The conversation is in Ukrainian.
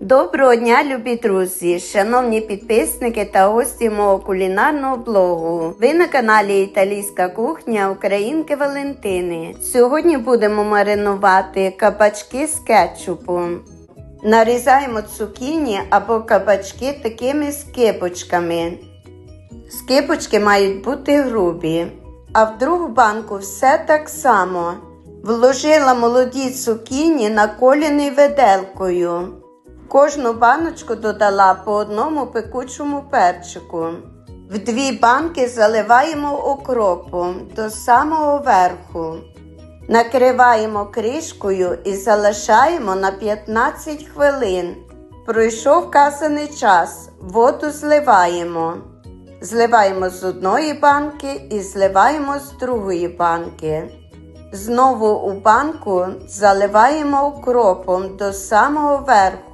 Доброго дня, любі друзі, шановні підписники та гості мого кулінарного блогу. Ви на каналі Італійська кухня Українки Валентини. Сьогодні будемо маринувати кабачки з кетчупом. Нарізаємо цукіні або кабачки такими скибочками. Скибочки мають бути грубі. А в другу банку все так само. Вложила молоді цукіні наколіний виделкою. Кожну баночку додала по одному пекучому перчику. В дві банки заливаємо окропом до самого верху. Накриваємо кришкою і залишаємо на 15 хвилин. Пройшов вказаний час, воду зливаємо. Зливаємо з одної банки і зливаємо з другої банки. Знову у банку заливаємо укропом до самого верху.